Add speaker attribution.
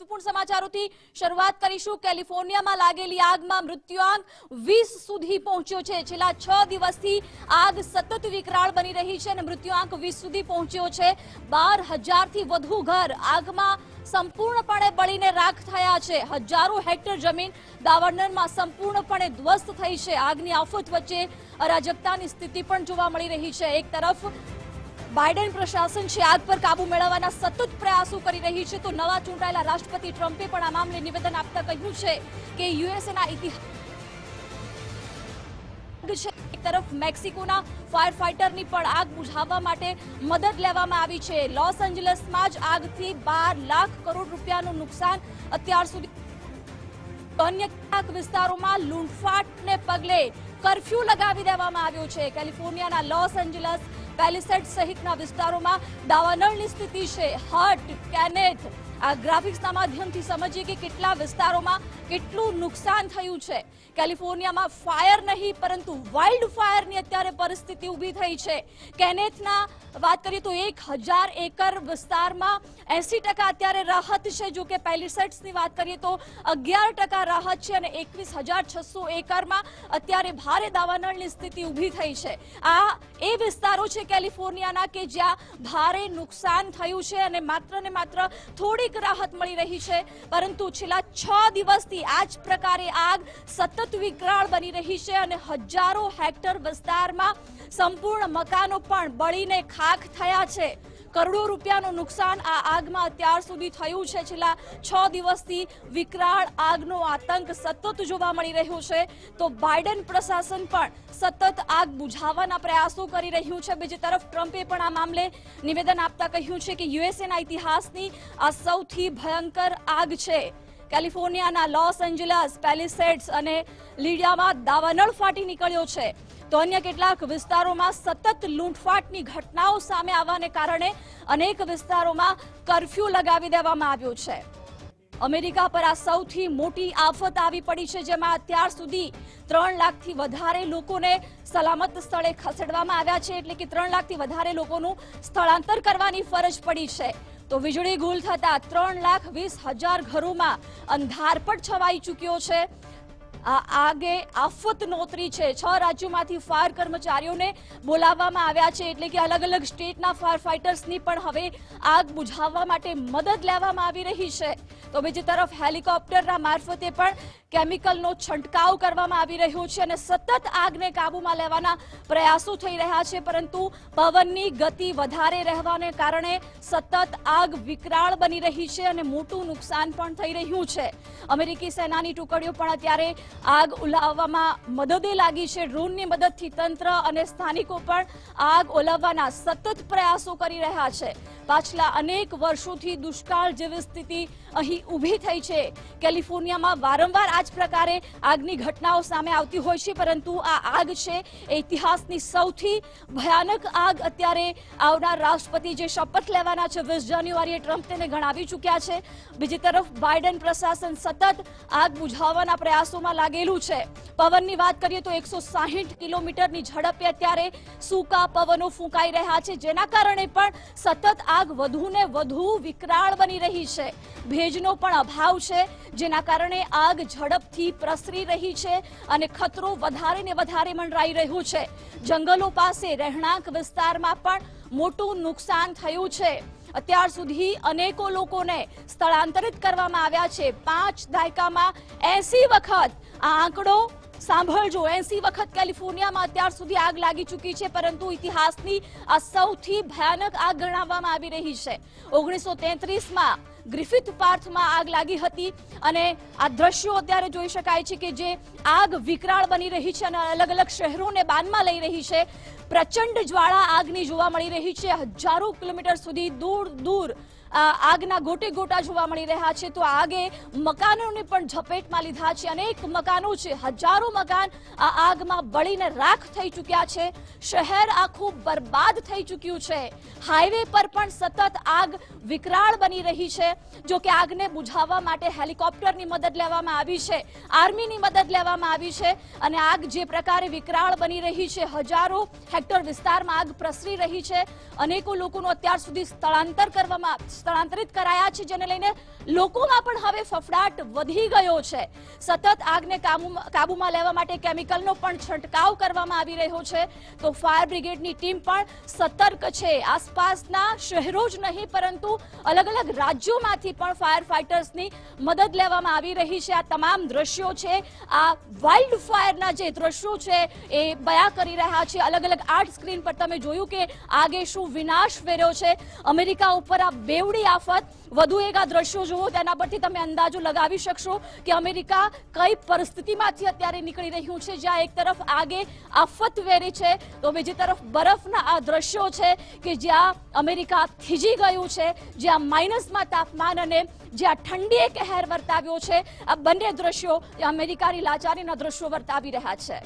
Speaker 1: મહત્વપૂર્ણ સમાચારોથી શરૂઆત કરીશું. કેલિફોર્નિયામાં લાગેલી આગમાં મૃત્યુઆંક વીસ સુધી પહોંચ્યો છે. છેલ્લા છ દિવસથી આગ સતત વિકરાળ બની રહી છે અને મૃત્યુઆંક વીસ સુધી પહોંચ્યો છે. બાર હજારથી વધુ ઘર આગમાં સંપૂર્ણપણે બળીને રાખ થયા છે. હજારો હેક્ટર જમીન દાવાનળમાં સંપૂર્ણપણે ધ્વસ્ત થઈ છે. આગની આફત વચ્ચે અરાજકતાની સ્થિતિ પણ જોવા મળી રહી છે. એક તરફ બાઇડન પ્રશાસન છે આગ પર કાબુ મેળવવાના સતત પ્રયાસો કરી રહી છે. તો નવા ચૂંટાયેલા રાષ્ટ્રપતિ ટ્રમ્પે પણ આ મામલે નિવેદન આપતા કહ્યું છે કે યુએસએના ઇતિહાસ એક તરફ મેક્સિકોના ફાયર ફાઇટરની પણ આગ બુઝાવવા માટે મદદ લેવામાં આવી છે. લોસ એન્જલસમાં જ આગથી બાર લાખ કરોડ રૂપિયાનું નુકસાન અત્યાર સુધી. અન્ય કેટલાક વિસ્તારોમાં લૂંટફાટને પગલે કરફ્યુ લગાવી દેવામાં આવ્યો છે. કેલિફોર્નિયાના લોસ એન્જલસ પેલિસેડ સહિતના વિસ્તારોમાં દાવાનળની સ્થિતિ છે. હટ, કેનેથ આ ગ્રાફિક્સના માધ્યમથી સમજીએ કે કેટલા વિસ્તારોમાં કેટલું નુકસાન થયું છે. કેલિફોર્નિયામાં ફાયર નહીં, પરંતુ વાઇલ્ડ ફાયરની અત્યારે પરિસ્થિતિ ઊભી થઈ છે. કેનેથના વાત કરીએ તો એક હજાર એકર વિસ્તારમાં એસી ટકા અત્યારે રાહત છે. જો કે પેલિસેટ્સની વાત કરીએ તો અગિયાર ટકા રાહત છે અને એકવીસ હજાર છસો એકરમાં અત્યારે ભારે દાવાનળની સ્થિતિ ઊભી થઈ છે. આ એ વિસ્તારો છે કેલિફોર્નિયાના કે જ્યાં ભારે નુકસાન થયું છે અને માત્ર ને માત્ર થોડીક રાહત મળી રહી છે. પરંતુ છેલ્લા છ દિવસથી આ જ પ્રકારે આગ સતત વિકરાળ બની રહી છે અને હજારો હેક્ટર વિસ્તારમાં સંપૂર્ણ મકાનો પણ બળીને ખાખ થયા છે. કરોડો રૂપિયાનું નુકસાન આ આગમાં અત્યાર સુધી થયું છે. છેલ્લા છ દિવસથી વિકરાળ આગનો આતંક સતત જોવા મળી રહ્યો છે. તો બાઇડન પ્રશાસન પણ સતત આગ બુઝાવવાના પ્રયાસો કરી રહ્યું છે. બીજી તરફ ટ્રમ્પે પણ આ મામલે નિવેદન આપતા કહ્યું છે કે યુએસએના ઇતિહાસની આ સૌથી ભયંકર આગ છે. કેલિફોર્નિયાના લોસ એન્જલસ પેલિસેડ્સ અને લીડિયામાં દાવાનળ ફાટી નીકળ્યો છે. તો અન્ય કેટલાક વિસ્તારોમાં સતત લૂંટફાટની ઘટનાઓ સામે આવવાને કારણે અનેક વિસ્તારોમાં કરફ્યુ લગાવી દેવામાં આવ્યો છે. અમેરિકા પર આ સૌથી મોટી આફત આવી પડી છે, જેમાં અત્યાર સુધી ત્રણ લાખથી વધારે લોકોને સલામત સ્થળે ખસેડવામાં આવ્યા છે, એટલે કે ત્રણ લાખથી વધારે લોકોનું સ્થળાંતર કરવાની ફરજ પડી છે. તો વીજળી ગુલ થતા ત્રણ લાખ વીસ હજાર ઘરોમાં અંધારપટ છવાઈ ચૂક્યો છે. આગે આફત નોતરી છે. છ રાજ્યોમાંથી ફાયર કર્મચારીઓને બોલાવવામાં આવ્યા છે. એટલે કે અલગ અલગ સ્ટેટના ફાયર ફાઇટર્સની પણ હવે આગ બુઝાવવા માટે મદદ લેવામાં આવી રહી છે. તો બીજી તરફ હેલિકોપ્ટરના મારફતે પણ કેમિકલનો છંટકાવ કરવામાં આવી રહ્યો છે અને સતત આગને કાબૂમાં લેવાના પ્રયાસો થઈ રહ્યા છે, પરંતુ પવનની ગતિ વધારે રહેવાને કારણે સતત આગ વિકરાળ બની રહી છે અને મોટું નુકસાન પણ થઈ રહ્યું છે. અમેરિકી સેનાની ટુકડીઓ પણ અત્યારે આગ ઉલાવવામાં મદદે લાગી છે. ડ્રોનની મદદથી તંત્ર અને સ્થાનિકો પણ આગ ઓલવવાના સતત પ્રયાસો કરી રહ્યા છે. પાછલા અનેક વર્ષોથી દુષ્કાળ જેવી સ્થિતિ અહીં ઊભી થઈ છે. કેલિફોર્નિયામાં વારંવાર આ જ પ્રકારે આગની ઘટનાઓ સામે આવતી હોય છે, પરંતુ આ આગ છે એ ઇતિહાસની સૌથી ભયાનક આગ અત્યારે આવનાર રાષ્ટ્રપતિ જે શપથ લેવાના છે, વીસ જાન્યુઆરીએ ટ્રમ્પ તેને ગણાવી ચૂક્યા છે. બીજી તરફ બાઇડન પ્રશાસન સતત આગ બુઝાવવાના પ્રયાસોમાં લાગેલું છે. પવનની વાત કરીએ તો એકસો સાહીઠ કિલોમીટરની ઝડપે અત્યારે સૂકા પવનો ફૂંકાઈ રહ્યા છે, જેના કારણે પણ સતત આગ વધુને વધુ વિકરાળ બની રહી છે. ભેજનો પણ અભાવ છે, જેના કારણે આગ ઝડપથી પ્રસરી રહી છે અને ખતરો વધારે ને વધારે મંડરાઈ રહ્યું છે. જંગલો પાસે રહેણાંક વિસ્તારમાં પણ મોટું નુકસાન થયું છે. અત્યાર સુધી અનેકો લોકોને સ્થળાંતરિત કરવામાં આવ્યા છે. પાંચ દાયકામાં એસી વખત આ આંકડો સાંભળજો એસી વખત કેલિફોર્નિયામાં અત્યાર સુધી આગ લાગી ચૂકી છે, પરંતુ ઇતિહાસની આ સૌથી ભયાનક આગ ગણાવવામાં આવી રહી છે. ઓગણીસો તેત્રીસમાં ગ્રિફિથ પાર્થમાં આગ લાગી હતી અને આ દ્રશ્યો અત્યારે જોઈ શકાય છે કે જે આગ વિકરાળ બની રહી છે અને અલગ અલગ શહેરોને બાનમાં લઈ રહી છે. પ્રચંડ જ્વાળા આગની જોવા મળી રહી છે. હજારો કિલોમીટર સુધી દૂર દૂર આગના ગોટે ગોટા જોવા મળી રહ્યા છે. તો આગે મકાનોને પણ ઝપેટમાં લીધા છે. અનેક મકાનો છે. હજારો મકાન આ આગમાં બળીને રાખ થઈ ચૂક્યા છે. શહેર આખું બરબાદ થઈ ચૂક્યું છે. હાઈવે પર પણ સતત આગ વિકરાળ બની રહી છે. જો કે આગને બુઝાવવા માટે હેલિકોપ્ટરની મદદ લેવામાં આવી છે. આર્મીની મદદ લેવામાં આવી છે. અને આગ જે પ્રકારે વિકરાળ બની રહી છે, હજારો હેક્ટર વિસ્તારમાં આગ પ્રસરી રહી છે. અનેકો લોકોનું અત્યાર સુધી સ્થળાંતર કરવામાં સ્થળાંતરિત કરાયા છે, જેને લઈને લોકોમાં પણ હવે ફફડાટ વધી ગયો છે. સતત આગને કાબૂમાં લેવા માટે કેમિકલનો પણ છંટકાવ કરવામાં આવી રહ્યો છે. તો ફાયર બ્રિગેડની ટીમ પણ સતર્ક છે. આસપાસના શહેરો જ નહીં, પરંતુ અલગ અલગ રાજ્યોમાંથી પણ ફાયર ફાઇટર્સની મદદ લેવામાં આવી રહી છે. આ તમામ દ્રશ્યો છે, આ વાઇલ્ડ ફાયરના જે દ્રશ્યો છે, એ બયા કરી રહ્યા છે. અલગ અલગ આર્ટ સ્ક્રીન પર તમે જોયું કે આગે શું વિનાશ ફેર્યો છે. અમેરિકા ઉપર આ બેવડી આફત, વધુ એક આ દ્રશ્યો જુઓ, તેના પરથી તમે અંદાજો લગાવી શકશો કે અમેરિકા કઈ પરિસ્થિતિમાંથી અત્યારે નીકળી રહ્યું છે, જ્યાં એક તરફ આગે આફત વેરી છે, તો બીજી તરફ બરફના આ દ્રશ્યો છે કે જ્યાં અમેરિકા થીજી ગયું છે, જ્યાં માઇનસમાં તાપમાન અને જ્યાં ઠંડીએ કહેર વર્તાવ્યો છે. આ બંને દ્રશ્યો અમેરિકાની લાચારીના દ્રશ્યો વર્તાવી રહ્યા છે.